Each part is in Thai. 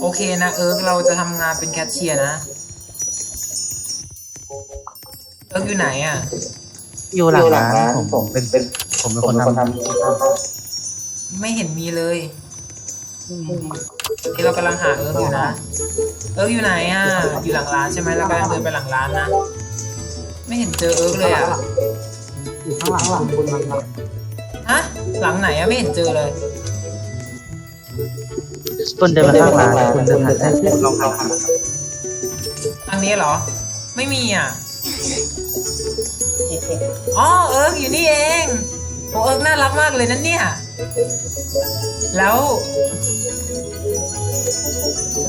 โอเคนะเอิร์กเราจะทำงานเป็นแคชเชียร์นะ เอิร์กอยู่ไหนอะ อยู่หลังร้านผผมมผมเป็นเป็นผมเป็นผมคนเป็นคนทำทำไม่เห็นมีเลยนี่เรากำลังหาเอิร์กอยู่นะ เอิร์กอยู่ไหนอะ อยู่หลังร้านใช่ไหมเรากำลังเดินไปหลังร้านนะ ไม่เห็นเจอเอิร์กเลยอะอยู่ข้างหลังหลังคุณมันฮะ หลังไหนอะไม่เห็นเจอเลย คุณเดินมาข้างร้านคุณเดินผ่านได้ที่ลองทำทางนี้เหรอ ไม่มีอะอ๋อเอิร์กอยู่นี่เองโอ้เอิร์กน่ารักมากเลยนั่นเนี่ย แล้ว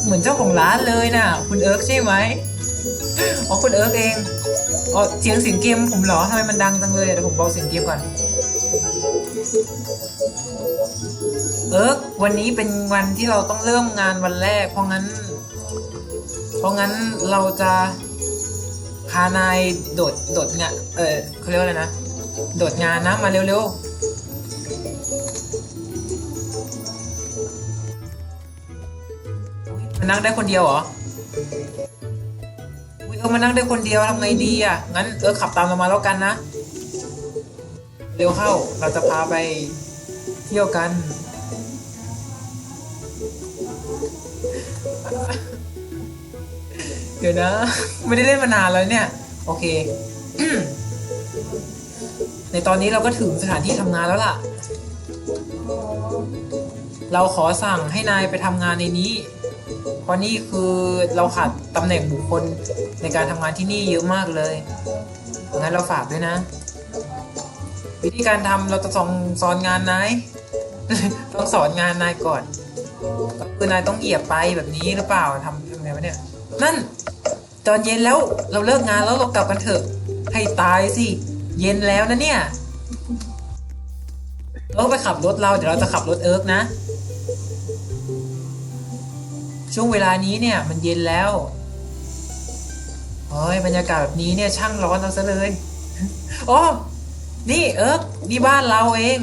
เหมือนเจ้าของร้านเลยน่ะ คุณเอิร์กใช่ไหมอ๋อคุณเอิร์กเองอ๋อเสียงเสียงเกมผมเหรอทำไมมันดังจังเลยเดี๋ยวผมเบาเสียงเกมก่อน เอิร์กวันนี้เป็นวันที่เราต้องเริ่มงานวันแรก เพราะงั้น เพราะงั้นเราจะพานายโดดโดดงานเออเขาเรียกว่าอะไรนะ โดดงานนะมาเร็วๆมันนั่งได้คนเดียวเหรออุ๊ยเออมันนั่งได้คนเดียวทำไงดีอะ งั้นเออขับตามเรามาแล้วกันนะ เร็วเข้า เราจะพาไปเที่ยวกัน เดี๋ยวนะ ไม่ได้เล่นมานานแล้วเนี่ย โอเค ในตอนนี้เราก็ถึงสถานที่ทำงานแล้วล่ะ เราขอสั่งให้นายไปทำงานในนี้ เพราะนี่คือเราขาดตำแหน่งบุคคลในการทำงานที่นี่เยอะมากเลย งั้นเราฝากด้วยนะ วิธีการทำเราจะสอนสอนงานนาย ต้องสอนงานนายก่อน คือนายต้องเหยียบไปแบบนี้หรือเปล่าทำทำไงวะเนี่ย นั่น ตอนเย็นแล้วเราเลิกงานแล้วเรากลับกันเถอะ ให้ตายสิ เย็นแล้วนะเนี่ย เร์กไปขับรถเราเดี๋ยวเราจะขับรถเอิร์กนะ ช่วงเวลานี้เนี่ย มันเย็นแล้วเฮ้ยบรรยากาศแบบนี้เนี่ยช่างร้อนเราซะเลยอ๋อนี่เอิร์กนี่บ้านเราเอง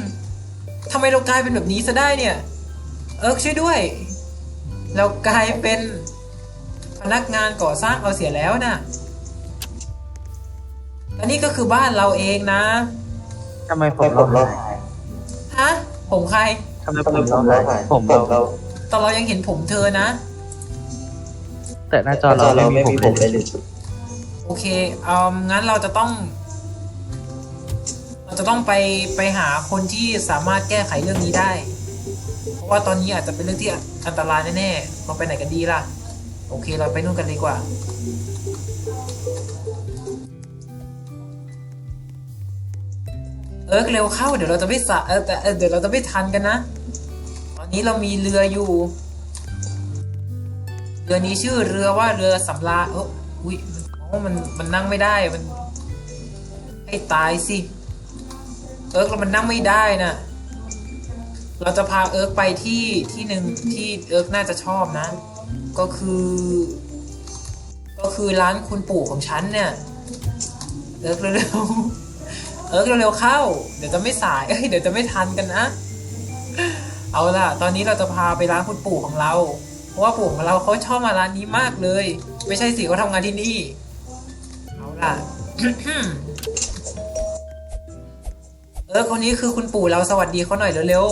ทำไมเรากลายเป็นแบบนี้ซะได้เนี่ย เอิร์กช่วยด้วย เรากลายเป็นพนักงานก่อสร้างเอาเสียแล้วนะ่ะและนี่ก็คือบ้านเราเองนะ ทำไมผให้มผมเราเราหายฮะ ผมใคร ทำไมผผมมเราเราหาหายยผมผมเราเราตอนเรายังเห็นผมเธอนะ แต่หน้าจจออเราเราไม่ไม่มีมีผผมมเลเลยยโอเค เอ่มงั้นเราจะต้อง เราจะต้องไปไปหาคนที่สามารถแก้ไขเรื่องนี้ได้เพ ราะว่าตอนนี้อาจจะเป็นเรื่องที่อันตรายแน่ๆเราไปไหนกันดีล่ะ โอเคเราไปนู่นกันดีกว่า เอิร์กเร็วเข้าเดี๋ยวเราจะไม่สะเออแต่เออเดี๋ยวเราจะไม่ทันกันนะ ตอนนี้เรามีเรืออยู่ เรือนี้ชื่อเรือว่าเรือสำราเอออุ้ยมันมันนั่งไม่ได้มันให้ตายสิ เอิร์กเรามันนั่งไม่ได้นะ เราจะพาเอิร์กไปที่ที่หนึ่งที่เอิร์กน่าจะชอบนะ ก็คือ ก็คือร้านคุณปู่ของฉันเนี่ย เอิร์กเร็วๆ เอิร์กเร็วๆเข้า เดี๋ยวจะไม่สายเอ้ยเดี๋ยวจะไม่ทันกันนะ เอาล่ะ ตอนนี้เราจะพาไปร้านคุณปู่ของเรา เพราะว่าปู่ของเราเขาชอบมาร้านนี้มากเลย ไม่ใช่สิเขาทำงานที่นี่ เอาล่ะเออคนนี้คือคุณปู่เราสวัสดีเขาหน่อยเร็ว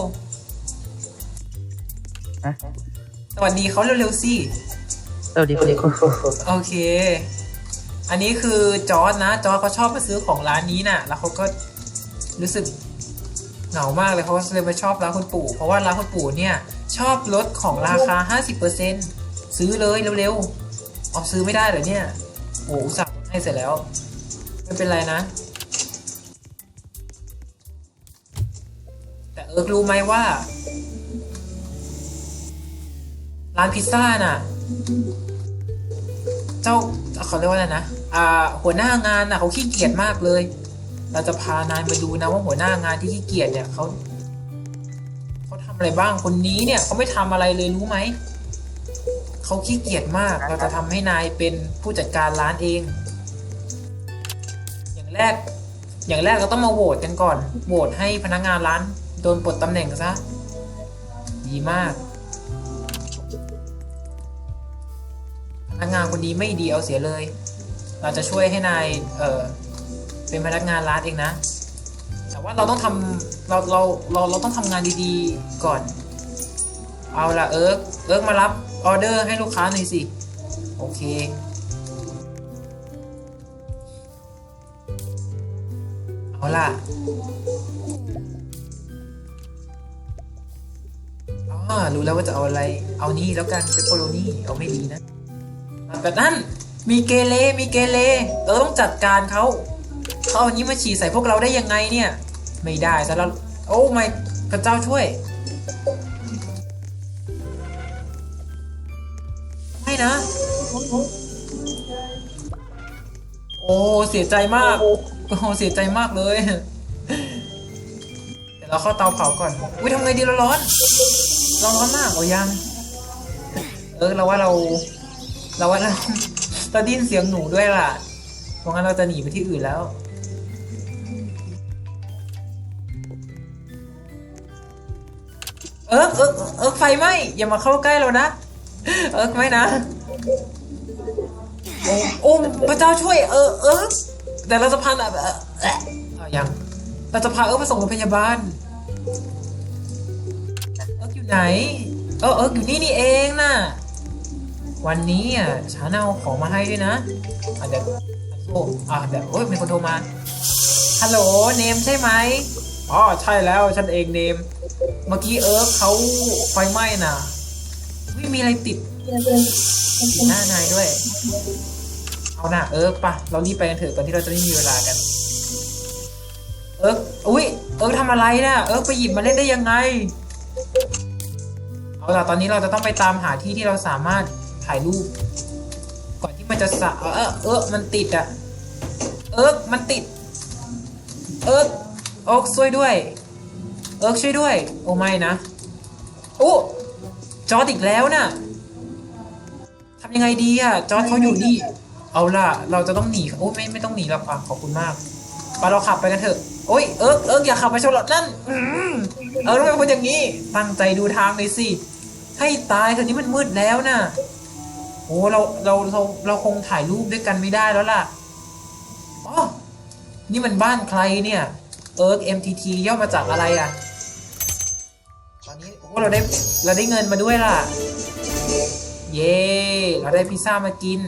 ฮะๆสวัสดีเขาเร็วๆสิเออดีคนนี้คนโอเค อันนี้คือจอร์ดนะ จอร์ดเขาชอบมาซื้อของร้านนี้น่ะ แล้วเขาก็รู้สึกเหงามากเลยเขาเลยมาชอบร้านคุณปู่ เพราะว่าร้านคุณปู่เนี่ย ชอบลดของราคา 50%ซื้อเลยเร็วๆเอาซื้อไม่ได้เหรอเนี่ยโอ้อุตส่าห์ลดให้เสร็จแล้ว ไม่เป็นไรนะ แต่เอิร์กรู้ไหมว่า ร้านพิซซ่าน่ะ เจ้าเขาเรียกว่าอะไรนะอ่าหัวหน้างานน่ะเขาขี้เกียจมากเลย เราจะพานายมาดูนะว่าหัวหน้างานที่ขี้เกียจเนี่ยเขาเขาทำอะไรบ้างคนนี้เนี่ยเขาไม่ทำอะไรเลยรู้ไหมเขาขี้เกียจมาก เราจะทำให้นายเป็นผู้จัดการร้านเอง อย่างแรก อย่างแรกเราต้องมาโหวตกันก่อนโหวตให้พนักงานร้านโดนปลดตำแหน่งซะดีมาก งานคนนี้ไม่ดีเอาเสียเลย เราจะช่วยให้นายเออเป็นพนักงานร้านเองนะ แต่ว่าเราต้องทำเราเราเราเราต้องทำงานดีๆก่อน เอาละเอิร์กเอิร์กมารับออเดอร์ให้ลูกค้าหน่อยสิ โอเคเอาล่ะอ๋อรู้แล้วว่าจะเอาอะไร เอานี่แล้วกันเป็นโปโลนี่เอาไม่ดีนะ แต่นั่นมีเกเรมีเกเรเออต้องจัดการเขาเขาเอาอันนี้มาฉีดใส่พวกเราได้ยังไงเนี่ย ไม่ได้ซะแล้วโอ้ไม่พระเจ้าช่วย ไม่นะ โอ้เสียใจมากโอ้เสียใจมากเลยเดี๋ยวเราเข้าเตาเผาก่อนอุ้ยทำไงดีเราร้อน เราร้อนมากเอายัง เออเราว่าเรา เราว่าเราเราได้นเสียงหนูด้วยล่ะเพราะงั้นเราจะหนีไปที่อื่นแล้ว เออเออเออไฟไหมอย่ามาเข้าใกล้เรานะ เออไม่นะโอ้โอ้พระเจ้าช่วยเออเออแต่เราจะพาแบบเออเออเอายังเราจะพาเออไปส่งโรงพยาบาล เอิร์กอยู่ไหน เออเอิร์กอยู่นี่นี่เองน่ะ วันนี้อะฉันเอาของมาให้ด้วยนะอะเดี๋ยวโอ้อะเดี๋ยวโอ้ยมีคนโทรมาฮัลโหลเนมใช่ไหมอ๋อใช่แล้วฉันเองเนม เมื่อกี้เอิร์กเขาไฟไหม้น่ะไม่มีอะไรติดติดหน้านายด้วย เอาหน่ะเอิร์กปะเรารีบไปกันเถอะก่อนที่เราจะไม่มีเวลากัน เอิร์กอุ้ยเอิร์กทำอะไรน่ะเอิร์กไปหยิบมาเล่นได้ยังไงเอาล่ะตอนนี้เราจะต้องไปตามหาที่ที่เราสามารถ ถ่ายรูป ก่อนที่มันจะสะเออเออเออมันติดอะเอิร์กมันติด เอิร์กโอ๊กช่วยด้วย เอิร์กช่วยด้วย โอ้ไม่นะโอ้จอดอีกแล้วน่ะทำยังไงดีอะจอดเขาอยู่นี่ เอาล่ะ เราจะต้องหนีโอ้ไม่ไม่ต้องหนีหรอกอะขอบคุณมากไปเราขับไปกันเถอะโอ้ยเอิร์กเอิร์กอย่าขับไปชนรถนั่นเอิร์กทำไมเป็นคนอย่างนี้ ตั้งใจดูทางเลยสิ ให้ตายเถอะนี้มันมืดแล้วน่ะ อ้เราเราเราเราคงถ่ายรูปด้วยกันไม่ได้แล้วล่ะอ๋อนี่มันบ้านใครเนี่ยเอิร์ก MTT ย่อมาจากอะไรอะ ตอนนี้โอ้เราได้เราได้เงินมาด้วยล่ะ เย้เราได้พิซซ่ามากิน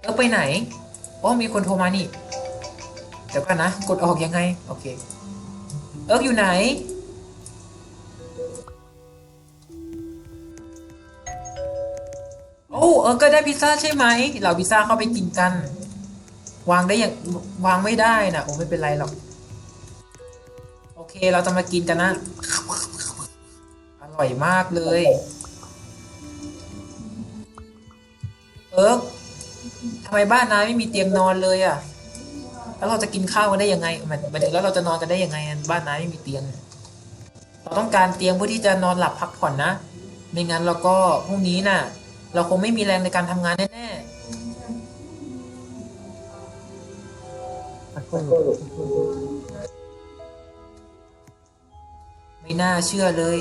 เอิร์กไปไหนอ๋อมีคนโทรมานี่เดี๋ยวก่อนนะ กดออกยังไง โอเค เอิร์กอยู่ไหน อ้เออก็ได้พิซซ่าใช่ไหมเราพิซซ่าเข้าไปกินกัน วางได้อย่างวางไม่ได้นะโอ้ไม่เป็นไรหรอก โอเคเราจะมากินกันนะ อร่อยมากเลย เอิร์กทำไมบ้านนายไม่มีเตียงนอนเลยอะแล้วเราจะกินข้าวกันได้ยังไงมายหมายถึงแล้วเราจะนอนกันได้ยังไงบ้านนายไม่มีเตียงเราต้องการเตียงเพื่อที่จะนอนหลับพักผ่อนนะ ไม่งั้นเราก็พรุ่งนี้น่ะ เราคงไม่มีแรงในการทำงานแน่ๆ ไม่น่าเชื่อเลย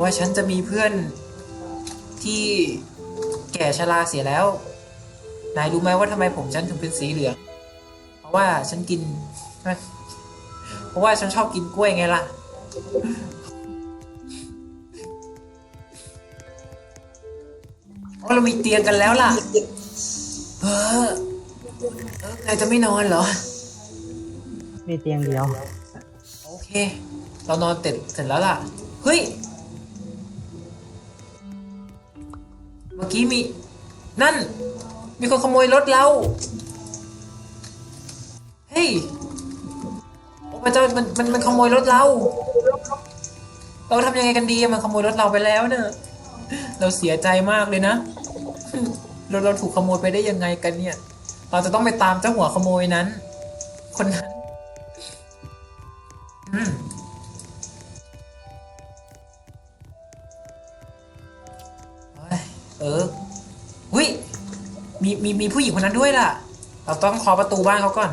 ว่าฉันจะมีเพื่อนที่แก่ชราเสียแล้ว นายรู้ไหมว่าทำไมผมฉันถึงเป็นสีเหลือง เพราะว่าฉันกิน เพราะว่าฉันชอบกินกล้วยไงล่ะ เพราะเรามีเตียงกันแล้วล่ะ เออเออนายจะไม่นอนเหรอ มีเตียงเดียว โอเค เรานอนเสร็จเสร็จแล้วล่ะ เฮ้ย เมื่อกี้มี นั่น มีคนขโมยรถเรา เฮ้ย โอ้พระเจ้ามันมันมันขโมยรถเรา เราทำยังไงกันดีอะมันขโมยรถเราไปแล้วเนอะเราเสียใจมากเลยนะ เราเราถูกขโมยไปได้ยังไงกันเนี่ย เราจะต้องไปตามเจ้าหัวขโมยนั้น คนนั้น อืมเออวิมีมีมีผู้หญิงคนนั้นด้วยล่ะ เราต้องเคาะประตูบ้านเขาก่อน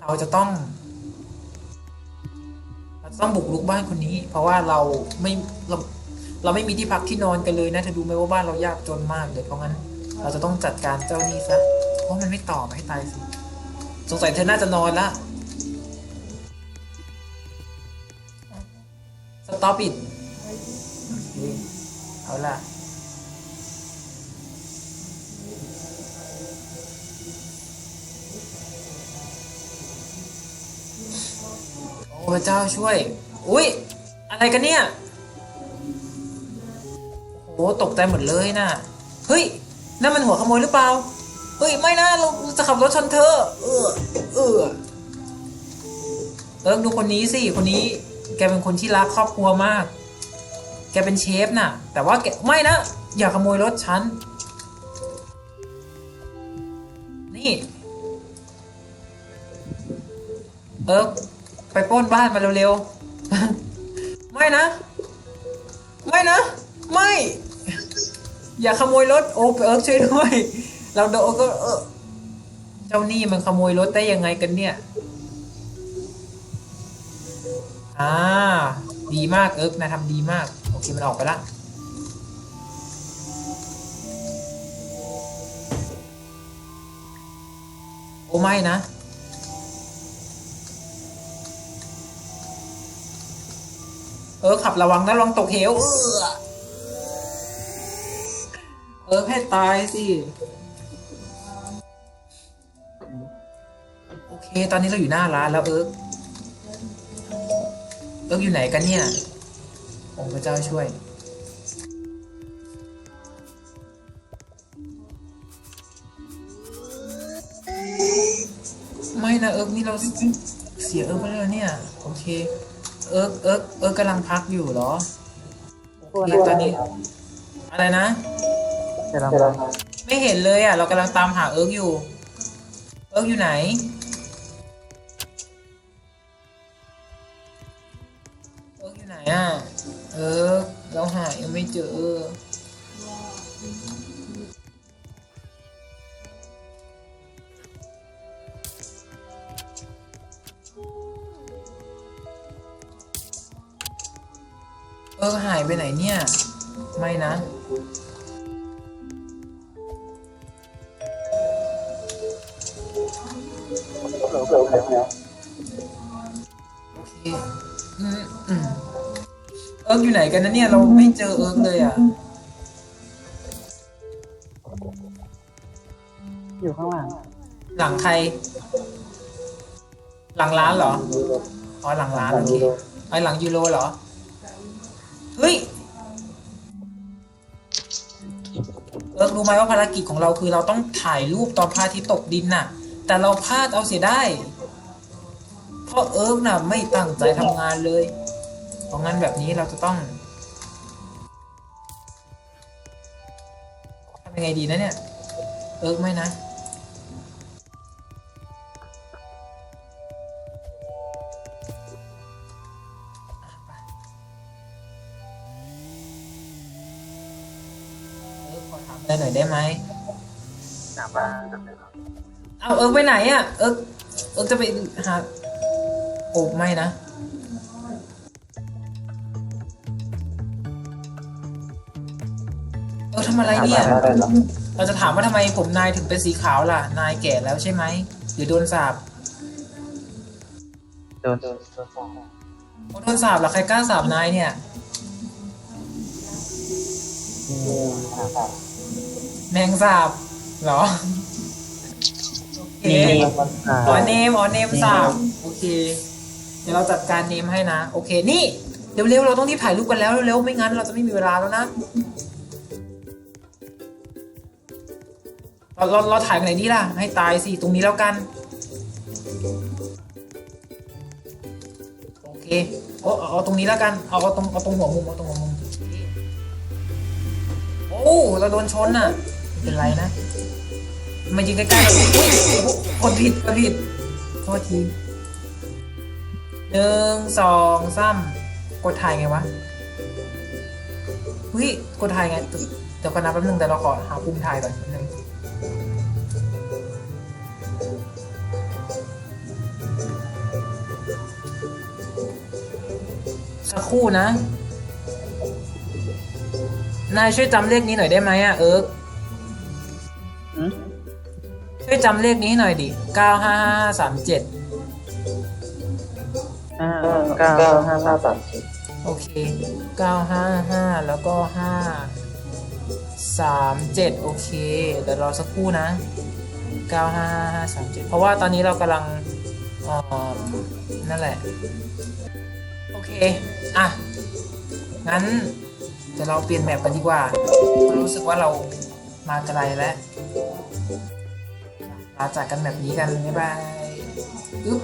เราจะต้อง เราต้องบุกรุกบ้านคนนี้ เพราะว่าเราไม่เรา เราไม่มีที่พักที่นอนกันเลยนะเธอดูไหมว่าบ้านเรายากจนมากเลยเพราะงั้น เราจะต้องจัดการเจ้านี่ซะเพราะมันไม่ตอบให้ตายสิสงสัยเธอน่าจะนอนละสต็อปอิดเอาล่ะโอ้พระเจ้าช่วย อุ้ยอะไรกันเนี่ย โอ้ตกใจหมดเลยน่ะ เฮ้ยนั่นมันหัวขโมยหรือเปล่า เฮ้ยไม่นะเราจะขับรถชนเธอ เออเออเออดูคนนี้สิคนนี้ แกเป็นคนที่รักครอบครัวมาก แกเป็นเชฟน่ะ แต่ว่าแกไม่นะอย่าขโมยรถฉัน นี่ เออไปป้นบ้านมาเร็วๆ ไม่นะ ไม่นะ ไม่ อย่าขโมยรถโอ้เอิร์กช่วยด้วย เราโดนก็เออเจ้าหนี่มันขโมยรถได้ยังไงกันเนี่ย อ่า ดีมากเอิร์กนะทำดีมาก โอเคมันออกไปละโอ้ไม่นะเออขับระวังนะระวังตกเหวเออ เออให้ตายสิ โอเค ตอนนี้เราอยู่หน้าร้านแล้วเอิร์กเอิร์กอยู่ไหนกันเนี่ยโอ้พระเจ้าช่วย ไม่นะเอิร์กนี่เราเสียเอิร์กไปแล้วเนี่ย โอเค เอิร์กเอิร์กเอิร์กกำลังพักอยู่เหรอโอเคตอนนี้ อะไรนะ เดี๋ยวเราไม่เห็นเลยอะ เรากำลังตามหาเอิร์กอยู่ เอิร์กอยู่ไหน เอิร์กอยู่ไหนอะ เอิร์กเราหายังไม่เจอ เอิร์กหายไปไหนเนี่ย ไม่นะ โอเคอืมอืมเอิร์กอยู่ไหนกันนะเนี่ย เราไม่เจอเอิร์กเลยอะ อยู่ข้างหลังหลังใคร หลังร้านเหรอ อ๋อหลังร้านโอเคไอหลังยูโรเหรอ เฮ้ย เอิร์กรู้ไหมว่าภารกิจของเราคือเราต้องถ่ายรูปตอนพระอาทิตย์ตกดินน่ะ แต่เราพลาดเอาเสียได้ เพราะเอิร์กน่ะไม่ตั้งใจทำงานเลย เพราะงั้นแบบนี้เราจะต้องทำยังไงดีนะเนี่ย เอิร์กไม่นะเอิร์กขอถามอะไรหน่อยได้ไหมหนาบ้าน เอาเอิร์กไปไหนอะ เอิร์กเอิร์กจะไปหาโอ้ไม่นะ เอิร์กทำอะไรเนี่ยเราจะถามว่าทำไมผมนายถึงเป็นสีขาวล่ะ นายแก่แล้วใช่ไหม หรือโดนสาบโดนโดนโดนโอ้โดนสาบเหรอ ใครกล้าสาบนายเนี่ยแมงสาบเหรอ โอเคอ๋อเนมอ๋อเนมสามโอเค เดี๋ยวเราจัดการเนมให้นะ โอเค นี่ เร็วๆ เราต้องรีบถ่ายรูปกันแล้วเร็วๆ ไม่งั้นเราจะไม่มีเวลาแล้วนะ เราเราเราถ่ายกันไหนดีล่ะ ให้ตายสิ ตรงนี้แล้วกัน โอเคเอาเอาเอาตรงนี้แล้วกัน เอาเอาตรงเอาตรงหัวมุมเอาตรงหัวมุม โอ้ เราโดนชนน่ะไม่เป็นไรนะ มายืนใกล้ๆอุ้ยกดผิดกดผิดโทษทีหนึ่งสองสามกดถ่ายไงวะเฮ้ยกดถ่ายไงเดี๋ยวก่อนนะแป๊บนึงแต่เราขอหาปุ่มถ่ายก่อนนึงสักครู่นะ นายช่วยจำเลขนี้หน่อยได้ไหมอะเอิร์กอืมช่ วยจำเลขนี้ให้หน่อยดิเก้าห้าห้าสามเจ็ดห้าเก้าห้าห้าสามสิบโอเคเก้าห้าห้าแล้วก็ห้าสามเจ็ดโอเคเดี๋ยวรอสักครู่นะเก้าห้าห้าห้าสามเจ็ดเพราะว่าตอนนี้เรากำลังเอ่อนั่นแหละ โอเค อะ งั้นเดี๋ยวเราเปลี่ยนแมปกันดีกว่าเพราะรู้สึกว่าเรามาไกลแล้ว ลาจากกันแบบนี้กันบ๊ายบายอึ๊บ